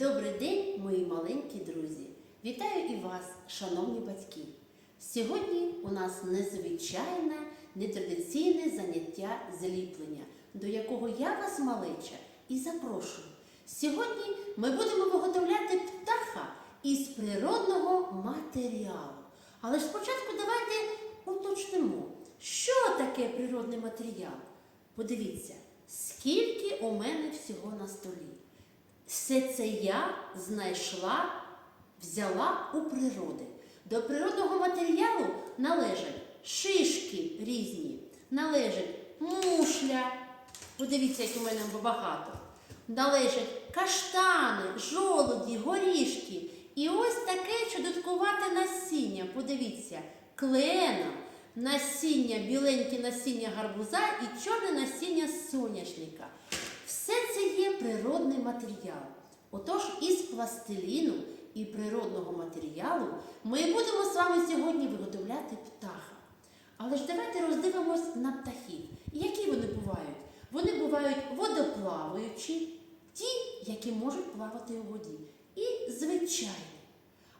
Добрий день, мої маленькі друзі! Вітаю і вас, шановні батьки! Сьогодні у нас незвичайне, нетрадиційне заняття зліплення, до якого я вас, малеча, і запрошую. Сьогодні ми будемо виготовляти птаха із природного матеріалу. Але спочатку давайте уточнимо, що таке природний матеріал. Подивіться, скільки у мене всього на столі. Все це я знайшла, взяла у природи. До природного матеріалу належать шишки різні, належать мушля. Подивіться, як у мене багато. Належать каштани, жолуді, горішки. І ось таке чудоткувате насіння. Подивіться, клена, насіння, біленьке насіння гарбуза і чорне насіння соняшника. Все це є природний матеріал. Отож, із пластиліну і природного матеріалу ми будемо з вами сьогодні виготовляти птаха. Але ж давайте роздивимось на птахів. Які вони бувають? Вони бувають водоплаваючі, ті, які можуть плавати у воді, і звичайні.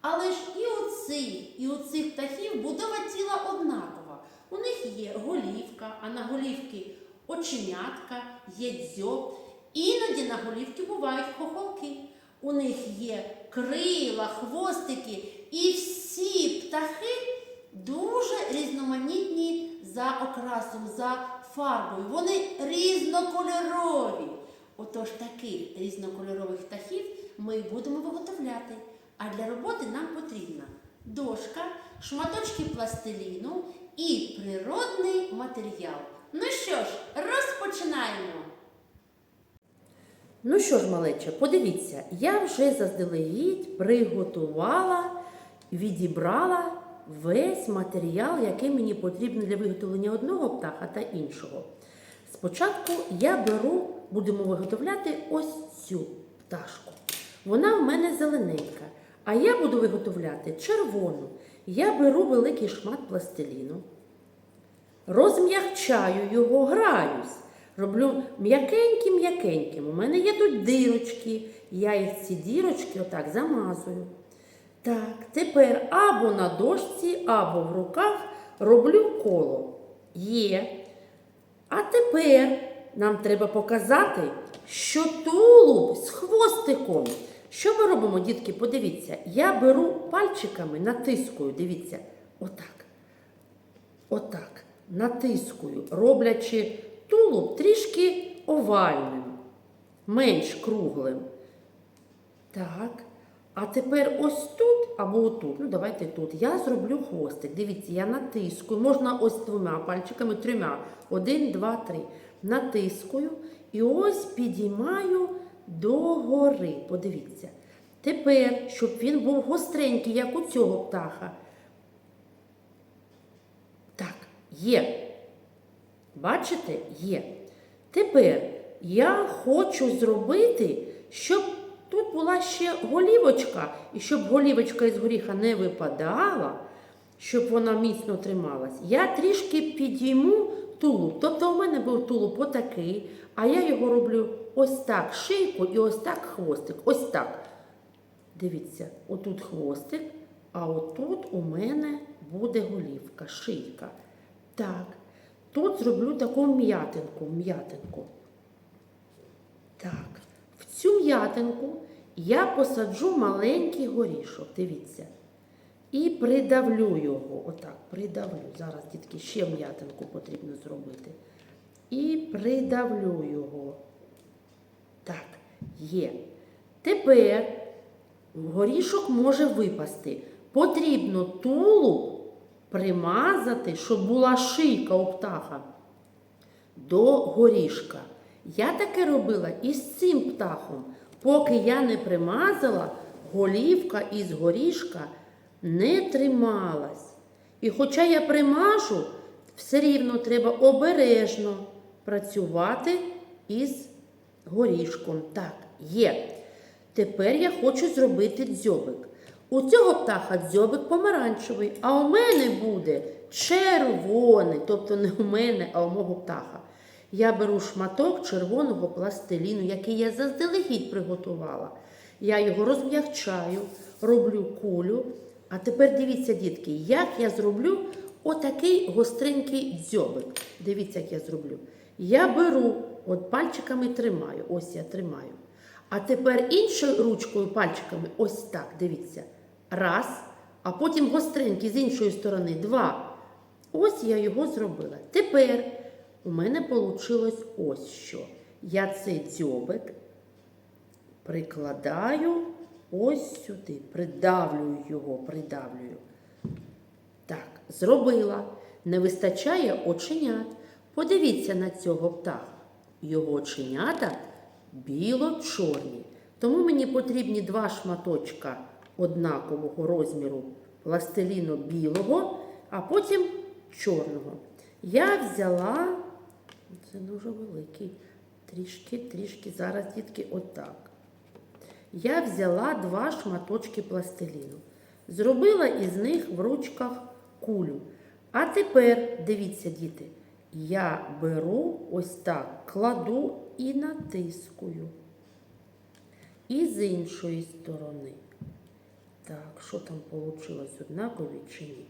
Але ж і у цих, і у цих птахів будова тіла однакова. У них є голівка, а на голівки оченятка, є дзьоб. Іноді на голівки бувають хохолки. У них є крила, хвостики, і всі птахи дуже різноманітні за окрасом, за фарбою. Вони різнокольорові. Отож таких різнокольорових птахів ми будемо виготовляти. А для роботи нам потрібна дошка, шматочки пластиліну і природний матеріал. Ну що ж, розпочинаємо! Ну що ж, малече, подивіться, я вже заздалегідь приготувала, відібрала весь матеріал, який мені потрібен для виготовлення одного птаха та іншого. Спочатку я беру, будемо виготовляти ось цю пташку. Вона в мене зелененька, а я буду виготовляти червону. Я беру великий шмат пластиліну, розм'якчаю його, граюсь. Роблю м'якеньким-м'якеньким. У мене є тут дирочки. Я їх ці дірочки отак замазую. Так, тепер або на дошці, або в руках роблю коло. Є. А тепер нам треба показати, що тулуб з хвостиком. Що ми робимо, дітки? Подивіться, я беру пальчиками, натискую, дивіться, отак. Отак. Натискую, роблячи тулуб трішки овальним, менш круглим. Так. А тепер ось тут або отут, ну давайте тут. Я зроблю хвостик. Дивіться, я натискую. Можна ось двома пальчиками, трьома. Один, два, три. Натискую і ось підіймаю догори. Подивіться. Тепер, щоб він був гостренький, як у цього птаха. Так, є. Бачите, є. Тепер я хочу зробити, щоб тут була ще голівочка, і щоб голівочка із горіха не випадала, щоб вона міцно трималась, я трішки підійму тулуб. Тобто у мене був тулуб отакий, а я його роблю ось так шийку і ось так хвостик. Ось так. Дивіться, отут хвостик, а отут у мене буде голівка, шийка. Так. Тут зроблю таку м'ятинку, м'ятинку. Так, в цю м'ятинку я посаджу маленький горішок, дивіться. І придавлю його. Отак, придавлю. Зараз, дітки, ще м'ятинку потрібно зробити. І придавлю його. Так, є. Тепер горішок може випасти. Потрібно тулуб примазати, щоб була шийка у птаха до горішка. Я таке робила і з цим птахом. Поки я не примазала, голівка із горішка не трималась. І хоча я примажу, все рівно треба обережно працювати із горішком. Так, є. Тепер я хочу зробити дзьобик. У цього птаха дзьобик помаранчевий, а у мене буде червоний. Тобто не у мене, а у мого птаха. Я беру шматок червоного пластиліну, який я заздалегідь приготувала. Я його розм'якчаю, роблю кулю. А тепер дивіться, дітки, як я зроблю отакий гостренький дзьобик. Дивіться, як я зроблю. Я беру, от пальчиками тримаю, ось я тримаю. А тепер іншою ручкою пальчиками, ось так, дивіться. Раз, а потім гостренький з іншої сторони, два. Ось я його зробила. Тепер у мене вийшло ось що. Я цей дзьобик прикладаю ось сюди, придавлюю його, придавлюю. Так, зробила. Не вистачає оченят. Подивіться на цього птаха. Його оченята біло-чорні. Тому мені потрібні два шматочка однакового розміру пластиліну білого, а потім чорного. Я взяла, це дуже великий, трішки, трішки, зараз дітки, отак. Я взяла два шматочки пластиліну. Зробила із них в ручках кулю. А тепер, дивіться, діти, я беру ось так, кладу і натискую. І з іншої сторони. Так, що там вийшло, однакові чи ні?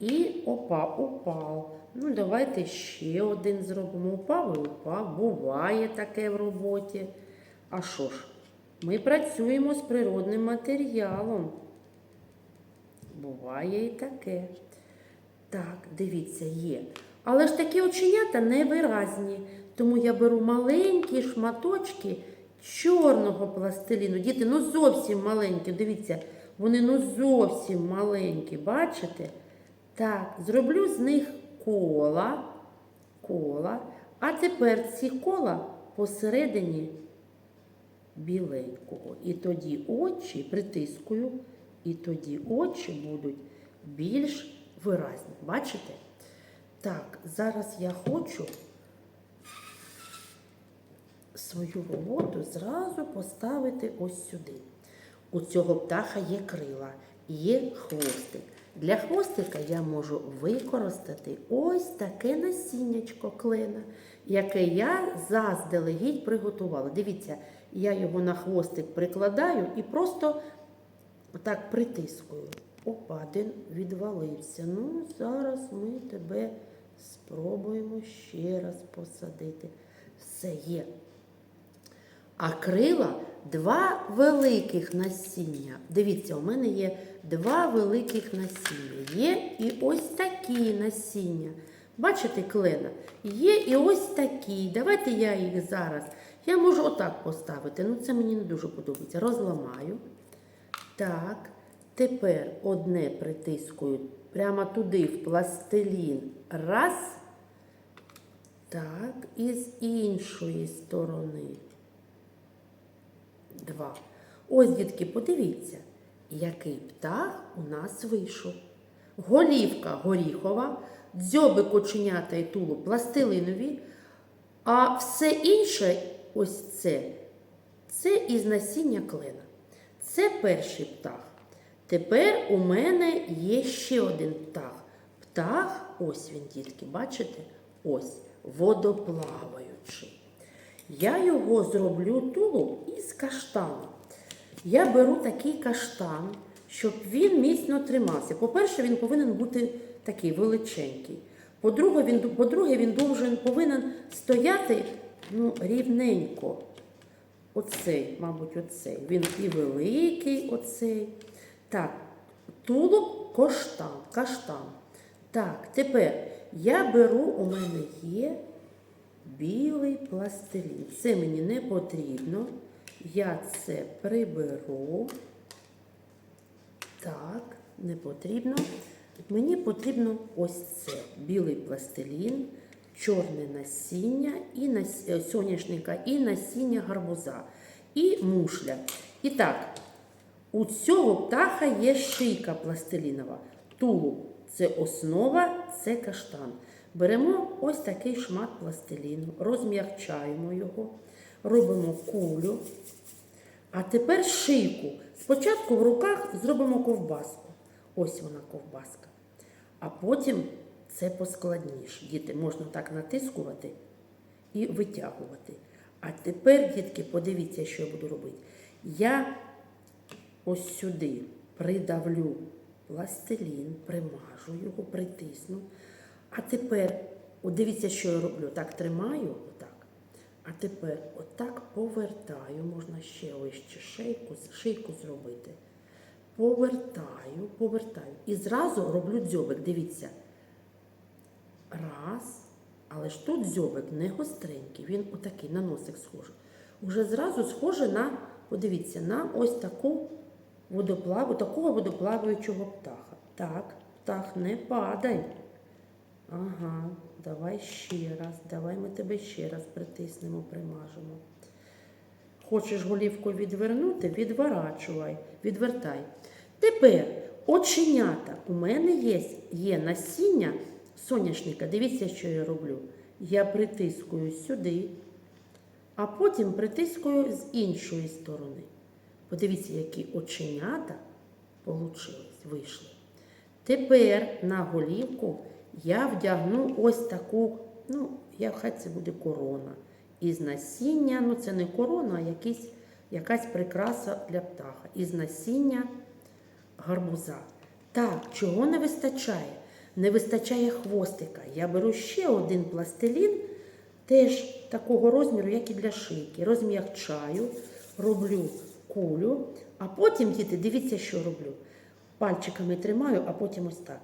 І опа, упав. Ну, давайте ще один зробимо. Упав і упав. Буває таке в роботі. А що ж? Ми працюємо з природним матеріалом. Буває і таке. Так, дивіться, є. Але ж такі оченята невиразні. Тому я беру маленькі шматочки чорного пластиліну. Діти, ну зовсім маленькі. Дивіться, вони ну зовсім маленькі, бачите? Так, зроблю з них кола. Кола. А тепер ці кола посередині біленького. І тоді очі притискую, і тоді очі будуть більш виразні. Бачите? Так, зараз я хочу свою роботу зразу поставити ось сюди. У цього птаха є крила, є хвостик. Для хвостика я можу використати ось таке насіннячко клена, яке я заздалегідь приготувала. Дивіться, я його на хвостик прикладаю і просто так притискую. Опа, один відвалився. Ну, зараз ми тебе спробуємо ще раз посадити. Все є. А крила два великих насіння. Дивіться, у мене є два великих насіння. Є і ось такі насіння. Бачите, клена? Є і ось такі. Давайте я їх зараз. Я можу отак поставити. Ну, це мені не дуже подобається. Розламаю. Так. Тепер одне притискую прямо туди, в пластилін. Раз. Так, і з іншої сторони. Два. Ось, дітки, подивіться, який птах у нас вийшов. Голівка горіхова, дзьоби коченята і тулуб пластилинові, а все інше, ось це, це із насіння клена. Це перший птах. Тепер у мене є ще один птах. Птах, ось він, дітки, бачите? Ось, водоплаваючий. Я його зроблю тулуб із каштану. Я беру такий каштан, щоб він міцно тримався. По-перше, він повинен бути такий величенький. По-друге, він, по-друге, він должен, повинен стояти ну, рівненько. Оцей, мабуть, оцей. Він і великий, оцей. Так, тулуб коштан, каштан. Так, тепер я беру, у мене є білий пластилін. Це мені не потрібно. Я це приберу. Так, не потрібно. Мені потрібно ось це білий пластилін, чорне насіння і нас... е, соняшника, і насіння гарбуза, і мушля. І так, у цього птаха є шийка пластилінова. Тулуб це основа, це каштан. Беремо ось такий шмат пластиліну, розм'якчаємо його, робимо кулю. А тепер шийку. Спочатку в руках зробимо ковбаску. Ось вона ковбаска. А потім це поскладніше. Діти, можна так натискувати і витягувати. А тепер, дітки, подивіться, що я буду робити. Я ось сюди придавлю пластилін, примажу його, притисну. А тепер, от дивіться, що я роблю. Так тримаю, отак. А тепер отак повертаю, можна ще вище шийку, шийку зробити. Повертаю, повертаю. І зразу роблю дзьобик. Дивіться. Раз. Але ж тут дзьобик не гостренький, він отакий на носик схожий. Уже зразу схоже на, подивіться, на ось таку водоплаву, такого водоплаваючого птаха. Так, птах, не падай. Ага, давай ще раз, давай ми тебе ще раз притиснемо, примажемо. Хочеш голівку відвернути, відворачувай, відвертай. Тепер оченята. У мене є, є насіння соняшника. Дивіться, що я роблю. Я притискую сюди, а потім притискую з іншої сторони. Подивіться, які оченята вийшли. Тепер на голівку я вдягну ось таку, ну, я хай це буде корона. Із насіння, ну це не корона, а якийсь, якась прикраса для птаха. Із насіння гарбуза. Так, чого не вистачає? Не вистачає хвостика. Я беру ще один пластилін, теж такого розміру, як і для шийки. Розм'якчаю, роблю кулю, а потім, діти, дивіться, що роблю. Пальчиками тримаю, а потім ось так.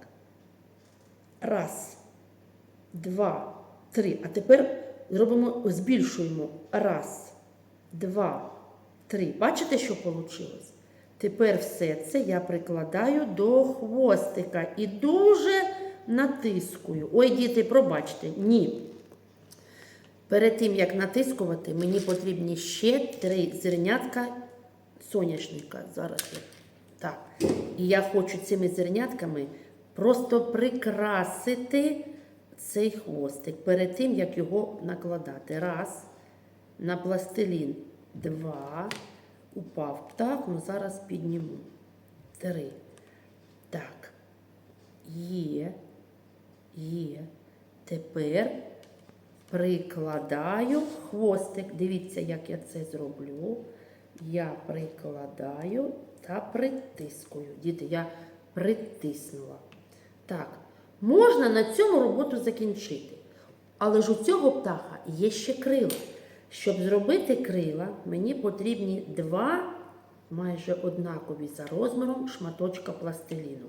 Раз, два, три. А тепер робимо, збільшуємо. Раз, два, три. Бачите, що вийшло? Тепер все це я прикладаю до хвостика і дуже натискую. Ой, діти, пробачте, ні. Перед тим, як натискувати, мені потрібні ще три зернятка соняшника. Зараз я. Так. І я хочу цими зернятками просто прикрасити цей хвостик перед тим, як його накладати. Раз. На пластилін. Два. Упав птах, ну зараз підніму. Три. Так. Є. Є. Тепер прикладаю хвостик. Дивіться, як я це зроблю. Я прикладаю та притискую. Діти, я притиснула. Так, можна на цьому роботу закінчити. Але ж у цього птаха є ще крила. Щоб зробити крила, мені потрібні два майже однакові за розміром шматочка пластиліну.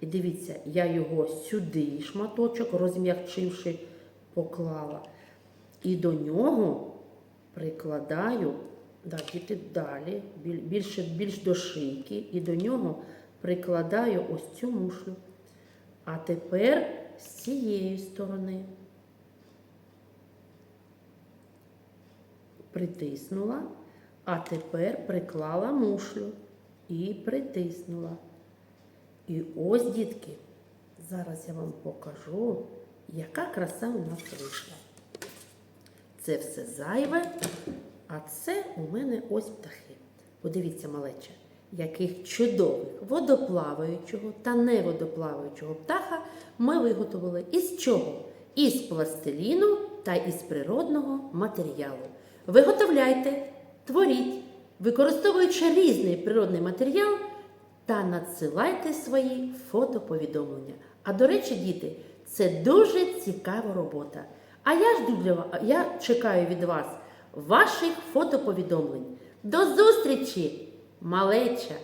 І дивіться, я його сюди, шматочок, розм'якчивши, поклала. І до нього прикладаю, да, діти далі, більше, більш до шийки, і до нього прикладаю ось цю мушлю. А тепер з цієї сторони. притиснула, а тепер приклала мушлю і притиснула. І ось, дітки, зараз я вам покажу, яка краса у нас вийшла. Це все зайве, а це у мене ось птахи. Подивіться, малече, яких чудових водоплаваючого та неводоплаваючого птаха ми виготовили із чого? Із пластиліну та із природного матеріалу. Виготовляйте, творіть, використовуючи різний природний матеріал та надсилайте свої фотоповідомлення. А до речі, діти, це дуже цікава робота. А я жду для я чекаю від вас ваших фотоповідомлень. До зустрічі, малеча!